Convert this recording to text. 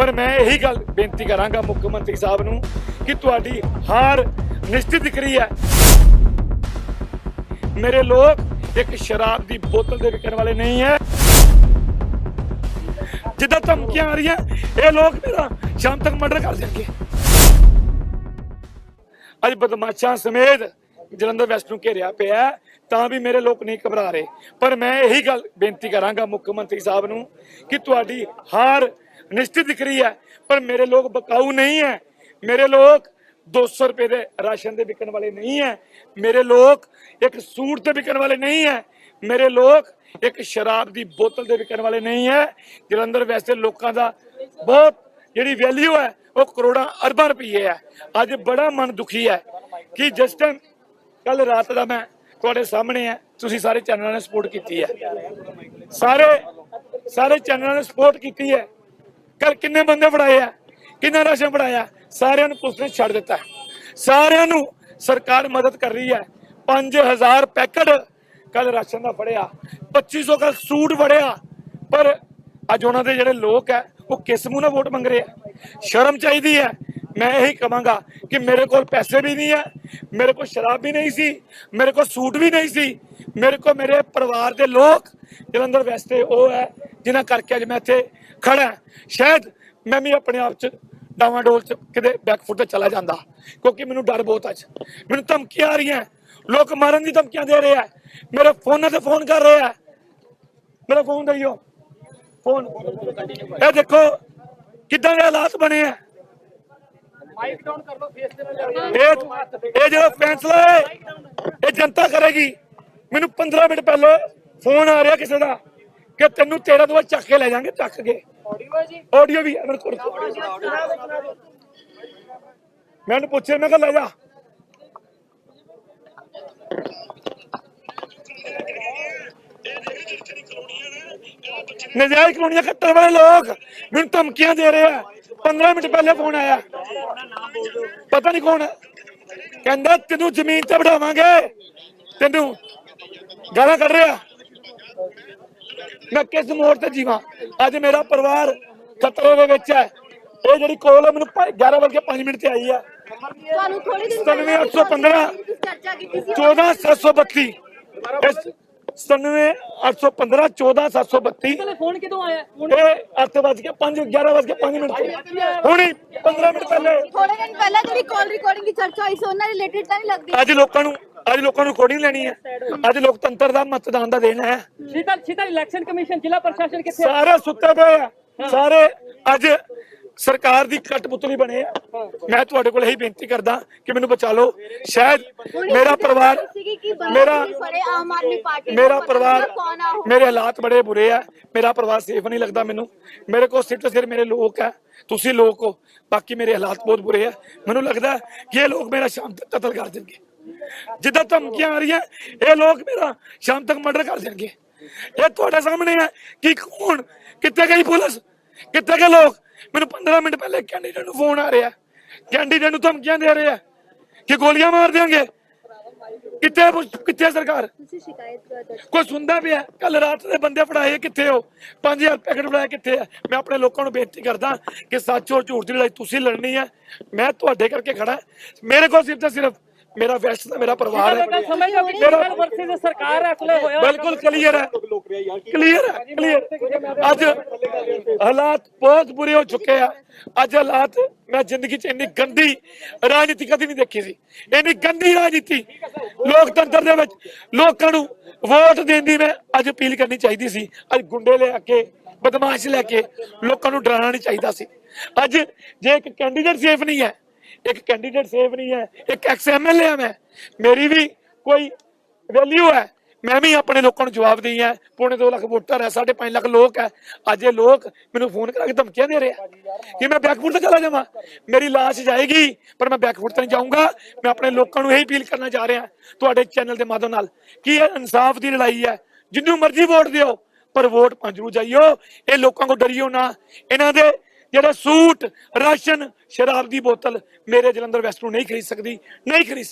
ਪਰ ਮੈਂ ਇਹੀ ਗੱਲ ਬੇਨਤੀ ਕਰਾਂਗਾ ਮੁੱਖ ਮੰਤਰੀ ਸਾਹਿਬ ਨੂੰ ਕਿ ਤੁਹਾਡੀ ਹਾਰ ਨਿਸ਼ਚਿਤ ਦਿਖ ਹੈ। ਮੇਰੇ ਲੋਕ ਇੱਕ ਸ਼ਰਾਬ ਦੀ ਬੋਤਲ ਦੇ ਵਿਕਣ ਵਾਲੇ ਨਹੀਂ ਹੈ। ਜਿੱਦਾਂ ਧਮਕੀਆਂ ਆ ਰਹੀਆਂ, ਇਹ ਲੋਕ ਮੇਰਾ ਸ਼ਾਮ ਤੱਕ ਮਰਡਰ ਕਰ ਦੇਣਗੇ ਅੱਜ ਬਦਮਾਸ਼ਾਂ ਸਮੇਤ ਜਲੰਧਰ ਵੈਸਟ ਨੂੰ ਘੇਰਿਆ ਪਿਆ ਤਾਂ ਵੀ ਮੇਰੇ ਲੋਕ ਨਹੀਂ ਘਬਰਾ ਰਹੇ। ਪਰ ਮੈਂ ਇਹੀ ਗੱਲ ਬੇਨਤੀ ਕਰਾਂਗਾ ਮੁੱਖ ਮੰਤਰੀ ਸਾਹਿਬ ਨੂੰ ਕਿ ਤੁਹਾਡੀ ਹਾਰ ਨਿਸ਼ਚਿਤ ਦਿਖ ਰਹੀ ਹੈ, ਪਰ ਮੇਰੇ ਲੋਕ ਬਕਾਊ ਨਹੀਂ ਹੈ। ਮੇਰੇ ਲੋਕ 200 ਰੁਪਏ ਦੇ ਰਾਸ਼ਨ ਦੇ ਵਿਕਣ ਵਾਲੇ ਨਹੀਂ ਹੈ। ਮੇਰੇ ਲੋਕ ਇੱਕ ਸੂਟ ਦੇ ਵਿਕਣ ਵਾਲੇ ਨਹੀਂ ਹੈ। ਮੇਰੇ ਲੋਕ ਇੱਕ ਸ਼ਰਾਬ ਦੀ ਬੋਤਲ ਦੇ ਵਿਕਣ ਵਾਲੇ ਨਹੀਂ ਹੈ। ਜਲੰਧਰ ਵੈਸੇ ਲੋਕਾਂ ਦਾ ਬਹੁਤ ਜਿਹੜੀ ਵੈਲਿਊ ਹੈ, ਉਹ ਕਰੋੜਾਂ ਅਰਬਾਂ ਰੁਪਏ ਹੈ। ਅੱਜ ਬੜਾ ਮਨ ਦੁਖੀ ਹੈ ਕਿ ਜਿਸ ਟਾਈਮ ਕੱਲ ਰਾਤ ਦਾ ਮੈਂ ਤੁਹਾਡੇ ਸਾਹਮਣੇ ਹੈ, ਤੁਸੀਂ ਸਾਰੇ ਚੈਨਲਾਂ ਨੇ ਸਪੋਰਟ ਕੀਤੀ ਹੈ। ਸਾਰੇ ਸਾਰੇ ਚੈਨਲਾਂ ਨੇ ਸਪੋਰਟ ਕੀਤੀ ਹੈ। ਕੱਲ ਕਿੰਨੇ ਬੰਦੇ ਫੜਾਏ ਆ? ਕਿੰਨਾ ਰਾਸ਼ਨ ਫੜਾਇਆ? ਸਾਰਿਆਂ ਨੂੰ ਪੁਲਿਸ ਨੇ ਛੱਡ ਦਿੱਤਾ। ਸਾਰਿਆਂ ਨੂੰ ਸਰਕਾਰ ਮਦਦ ਕਰ ਰਹੀ ਹੈ। 5000 ਪੈਕਟ ਕੱਲ ਰਾਸ਼ਨ ਦਾ ਫੜਿਆ। 2500 ਦਾ ਸੂਟ ਫੜਿਆ। ਪਰ ਅੱਜ ਉਹਨਾਂ ਦੇ ਜਿਹੜੇ ਲੋਕ ਹੈ, ਉਹ ਕਿਸ ਮੂੰਹ ਨਾਲ ਵੋਟ ਮੰਗ ਰਹੇ ਆ? ਸ਼ਰਮ ਚਾਹੀਦੀ ਹੈ। ਮੈਂ ਇਹੀ ਕਹਾਂਗਾ ਕਿ ਮੇਰੇ ਕੋਲ ਪੈਸੇ ਵੀ ਨਹੀਂ ਹੈ, ਮੇਰੇ ਕੋਲ ਸ਼ਰਾਬ ਵੀ ਨਹੀਂ ਸੀ, ਮੇਰੇ ਕੋਲ ਸੂਟ ਵੀ ਨਹੀਂ ਸੀ, ਮੇਰੇ ਕੋਲ ਮੇਰੇ ਪਰਿਵਾਰ ਦੇ ਲੋਕ ਜਲੰਧਰ ਵੈਸਤੇ ਉਹ ਹੈ, ਜਿਨ੍ਹਾਂ ਕਰਕੇ ਅੱਜ ਮੈਂ ਇੱਥੇ ਖੜਾ। ਸ਼ਾਇਦ ਮੈਂ ਵੀ ਆਪਣੇ ਆਪ ਚ ਡਾਵਾਡੋਲ ਚ ਕਿਤੇ ਬੈਕਫੁੱਟ ਤੇ ਚਲਾ ਜਾਂਦਾ ਕਿਉਂਕਿ ਮੈਨੂੰ ਡਰ ਬਹੁਤ ਅੱਜ। ਮੈਨੂੰ ਧਮਕੀਆਂ ਆ ਰਹੀਆਂ। ਲੋਕ ਮਾਰਨ ਦੀ ਧਮਕੀਆਂ ਦੇ ਰਹੇ ਆ। ਮੇਰੇ ਫੋਨਾਂ ਤੇ ਫੋਨ ਕਰ ਰਹੇ ਆ। ਮੇਰਾ ਫੋਨ ਦਈਓ ਫੋਨ ਇਹ ਦੇਖੋ ਕਿੱਦਾਂ ਦੇ ਹਾਲਾਤ ਬਣੇ ਆ। ਮਾਈਕ ਡਾਊਨ ਕਰ ਲਓ ਫੇਸ ਤੇ ਨਾ ਇਹ ਇਹ ਜਿਹੜਾ ਫੈਸਲਾ ਹੈ ਇਹ ਜਨਤਾ ਕਰੇਗੀ। ਮੈਨੂੰ 15 ਮਿੰਟ ਪਹਿਲੇ ਫੋਨ ਆ ਰਿਹਾ ਕਿਸੇ ਦਾ। ਕਿ ਤੈਨੂੰ ਤੇਰਾ ਤੋਂ ਚੱਕ ਕੇ ਲੈ ਜਾਾਂਗੇ ਚੱਕ ਕੇ। ਆਡੀਓ ਜੀ? ਆਡੀਓ ਵੀ ਹੈ ਮੇਰੇ ਕੋਲ ਮੈਂ ਉਹਨੂੰ ਪੁੱਛਿਆ ਮੈਂ ਕਿਹਾ ਲੈ ਜਾ। ਨਜਾਇਜ਼ ਕਲੋਨੀਆਂ ਕੱਟਣ ਵਾਲੇ ਲੋਕ ਮੈਨੂੰ ਧਮਕੀਆਂ ਦੇ ਰਹੇ ਆ। 15 ਮਿੰਟ ਪਹਿਲੇ ਫੋਨ ਆਇਆ। ਪਤਾ ਨਹੀਂ ਕੌਣ ਹੈ। ਕਹਿੰਦਾ ਤੈਨੂੰ ਜ਼ਮੀਨ ਤੇ ਬਿਠਾਵਾਂਗੇ। ਤੈਨੂੰ ਗਾਲਾਂ ਕੱਢ ਰਿਹਾ। ਮੈਂ ਕਿਸ ਮੋੜ ਤੇ ਜੀਵਾਂ? ਅੱਜ ਮੇਰਾ ਪਰਿਵਾਰ ਖਤਰੇ ਦੇ ਵਿੱਚ ਹੈ। ਇਹ ਜਿਹੜੀ ਕੋਲ ਹੈ ਮੈਨੂੰ 11 ਵਜੇ 5 ਮਿੰਟ ਤੇ ਆਈ ਹੈ ਤੁਹਾਨੂੰ ਥੋੜੀ ਦਿਨ 97815 ਚਰਚਾ ਕੀਤੀ ਸੀ। 14732 97815 14732 ਪਹਿਲੇ ਫੋਨ ਕਿਦੋਂ ਆਇਆ? ਹੁਣ ਇਹ 8 ਵਜ ਕੇ 5 11 ਵਜ ਕੇ 5 ਮਿੰਟ ਤੇ। ਹੁਣੀ 15 ਮਿੰਟ ਪਹਿਲੇ। ਥੋੜੇ ਦਿਨ ਪਹਿਲਾਂ ਜਿਹੜੀ ਕਾਲ ਰਿਕਾਰਡਿੰਗ ਦੀ ਚਰਚਾ ਹੋਈ ਸੀ ਉਹਨਾਂ ਰਿਲੇਟਡ ਤਾਂ ਨਹੀਂ ਲੱਗਦੀ। ਅੱਜ ਲੋਕਾਂ ਨੂੰ ਅੱਜ ਲੋਕਾਂ ਨੂੰ ਕੋਡਿੰਗ ਲੈਣੀ ਹੈ। ਅੱਜ ਲੋਕਤੰਤਰ ਦਾ ਮਤਦਾਨ ਦਾ ਦੇਣਾ ਹੈ। ਸ਼ੀਤਲ ਸ਼ੀਤਲ ਇਲੈਕਸ਼ਨ ਕਮਿਸ਼ਨ ਜ਼ਿਲ੍ਹਾ ਪ੍ਰਸ਼ਾਸਨ ਕਿੱਥੇ ਹੈ? ਸਾਰੇ ਸੁੱਤੇ ਪਏ ਆ। ਸਾਰੇ ਅੱਜ ਸਰਕਾਰ ਦੀ ਕਟਪੁਤਲੀ ਬਣੇ ਆ। ਮੈਂ ਤੁਹਾਡੇ ਕੋਲ ਇਹੀ ਬੇਨਤੀ ਕਰਦਾ ਕਿ ਮੈਨੂੰ ਬਚਾ ਲਓ। ਸ਼ਾਇਦ ਮੇਰਾ ਪਰਿਵਾਰ ਸੀਗੀ ਕਿ ਬੰਦਾ ਮੇਰਾ ਵੀ ਫੜੇ ਆਮ ਆਦਮੀ ਪਾਰਟੀ ਮੇਰਾ ਪਤਾ ਪਰਿਵਾਰ ਨਹੀਂ ਕੌਣ ਆ ਉਹ। ਮੇਰੇ ਹਾਲਾਤ ਬੜੇ ਬੁਰੇ ਆ। ਮੇਰਾ ਪਰਿਵਾਰ ਸੇਫ ਨਹੀਂ ਲੱਗਦਾ ਮੈਨੂੰ। ਮੇਰੇ ਕੋਲ ਸਿਰਫ ਤੇ ਸਿਰ ਮੇਰੇ ਲੋਕ ਆ। ਤੁਸੀਂ ਲੋਕ ਹੋ। ਬਾਕੀ ਮੇਰੇ ਹਾਲਾਤ ਬਹੁਤ ਬੁਰੇ ਆ। ਮੈਨੂੰ ਲੱਗਦਾ ਕਿ ਇਹ ਲੋਕ ਮੇਰਾ ਸ਼ਾਮ ਤੱਕ ਕਤਲ ਕਰ ਦੇਣਗੇ। ਜਿੱਦਾਂ ਧਮਕੀਆਂ ਆ ਰਹੀਆਂ ਇਹ ਲੋਕ ਮੇਰਾ ਸ਼ਾਮ ਤੱਕ ਮਰਡਰ ਕਰ ਦੇਣਗੇ। ਇਹ ਤੁਹਾਡੇ ਸਾਹਮਣੇ ਹੈ ਕਿ ਕੌਣ? ਕਿੱਥੇ ਗਈ ਪੁਲਿਸ? ਕਿੱਥੇ ਗਏ ਲੋਕ? ਮੈਨੂੰ 15 ਮਿੰਟ ਪਹਿਲੇ ਕੈਂਡੀਡੇਟ ਨੂੰ ਫੋਨ ਆ ਰਿਹਾ ਕੈਂਡੀਡੇਟ ਨੂੰ ਧਮਕੀਆਂ ਦੇ ਰਹੇ ਆ ਕਿ ਗੋਲੀਆਂ ਮਾਰ ਦੇਣਗੇ ਕਿੱਥੇ ਕਿੱਥੇ ਸਰਕਾਰ? ਕੋਈ ਸੁਣਦਾ ਪਿਆ ਕੱਲ ਰਾਤ ਦੇ ਬੰਦੇ ਫੜਾਏ ਕਿੱਥੇ ਹੋ? 5000 ਪੈਕਟ ਫੜਾਏ ਕਿੱਥੇ ਆ ਮੈਂ ਆਪਣੇ ਲੋਕਾਂ ਨੂੰ ਬੇਨਤੀ ਕਰਦਾ ਕਿ ਸੱਚ ਔਰ ਝੂਠ ਦੀ ਲੜਾਈ ਤੁਸੀਂ ਲੜਨੀ ਹੈ। ਮੈਂ ਤੁਹਾਡੇ ਕਰਕੇ ਖੜਾ ਮੇਰੇ ਕੋਲ ਸਿਰਫ ਤੇ ਸਿਰਫ ਮੇਰਾ ਵੈਸਟ ਦਾ ਮੇਰਾ ਪਰਿਵਾਰ ਹੈ। ਸ਼ੀਤਲ ਵਰਸਸ ਸਰਕਾਰ ਅਸਲੇ ਹੋਇਆ ਬਿਲਕੁਲ ਕਲੀਅਰ ਹੈ। ਕਲੀਅਰ ਹੈ ਕਲੀਅਰ ਅੱਜ ਹਾਲਾਤ ਬਹੁਤ ਬੁਰੇ ਹੋ ਚੁੱਕੇ ਆ। ਅੱਜ ਹਾਲਾਤ ਮੈਂ ਜ਼ਿੰਦਗੀ 'ਚ ਇੰਨੀ ਗੰਦੀ ਰਾਜਨੀਤੀ ਕਦੀ ਨਹੀਂ ਦੇਖੀ ਸੀ। ਇੰਨੀ ਗੰਦੀ ਰਾਜਨੀਤੀ। ਲੋਕਤੰਤਰ ਦੇ ਵਿੱਚ ਲੋਕਾਂ ਨੂੰ ਵੋਟ ਦੇਣ ਦੀ ਮੈਂ ਅੱਜ ਅਪੀਲ ਕਰਨੀ ਚਾਹੀਦੀ ਸੀ। ਅੱਜ ਗੁੰਡੇ ਲੈ ਕੇ ਬਦਮਾਸ਼ ਲੈ ਕੇ ਲੋਕਾਂ ਨੂੰ ਡਰਾਉਣਾ ਨਹੀਂ ਚਾਹੀਦਾ ਸੀ। ਅੱਜ ਜੇ ਇੱਕ ਕੈਂਡੀਡੇਟ ਸੇਫ ਨਹੀਂ ਹੈ ਇੱਕ ਕੈਂਡੀਡੇਟ ਸੇਫ ਨਹੀਂ ਹੈ, ਇੱਕ ਐਕਸ ਐਮਐਲਏ ਆ ਮੈਂ। ਮੇਰੀ ਵੀ ਕੋਈ ਵੈਲਿਊ ਹੈ। ਮੈਂ ਵੀ ਆਪਣੇ ਲੋਕਾਂ ਨੂੰ ਜਵਾਬ ਦੇਈ ਹੈ। ਪੌਣੇ 2 ਲੱਖ ਵੋਟਰ ਹੈ 5.5 ਲੱਖ ਲੋਕ ਹੈ। ਅੱਜ ਇਹ ਲੋਕ ਮੈਨੂੰ ਫੋਨ ਕਰਾ ਕੇ ਧਮਕੀਆਂ ਦੇ ਰਹੇ ਆ ਕਿ ਮੈਂ ਬੈਕਫੁੱਟ ਤੇ ਚਲਾ ਜਾਵਾਂ। ਮੇਰੀ ਲਾਸ਼ ਜਾਏਗੀ, ਪਰ ਮੈਂ ਬੈਕਫੁੱਟ ਤੇ ਨਹੀਂ ਜਾਊਂਗਾ। ਮੈਂ ਆਪਣੇ ਲੋਕਾਂ ਨੂੰ ਇਹੀ ਅਪੀਲ ਕਰਨਾ ਚਾਹ ਰਿਹਾ। ਤੁਹਾਡੇ ਚੈਨਲ ਦੇ ਮਾਧਿਅਮ ਨਾਲ ਕਿ ਇਹ ਇਨਸਾਫ ਦੀ ਲੜਾਈ ਹੈ। ਜਿੰਨੂੰ ਮਰਜ਼ੀ ਵੋਟ ਦਿਓ, ਪਰ ਵੋਟ ਪੰਜਰੂ ਜਾਈਓ। ਇਹ ਲੋਕਾਂ ਕੋ ਡਰਿਓ ਨਾ। ਇਹਨਾਂ ਦੇ ਜਿਹੜਾ ਸੂਟ ਰਾਸ਼ਨ ਸ਼ਰਾਬ ਦੀ ਬੋਤਲ ਮੇਰੇ ਜਲੰਧਰ ਵੈਸਟ ਨੂੰ ਨਹੀਂ ਖਰੀਦ ਸਕਦੀ, ਨਹੀਂ ਖਰੀਦ ਸਕਦੀ।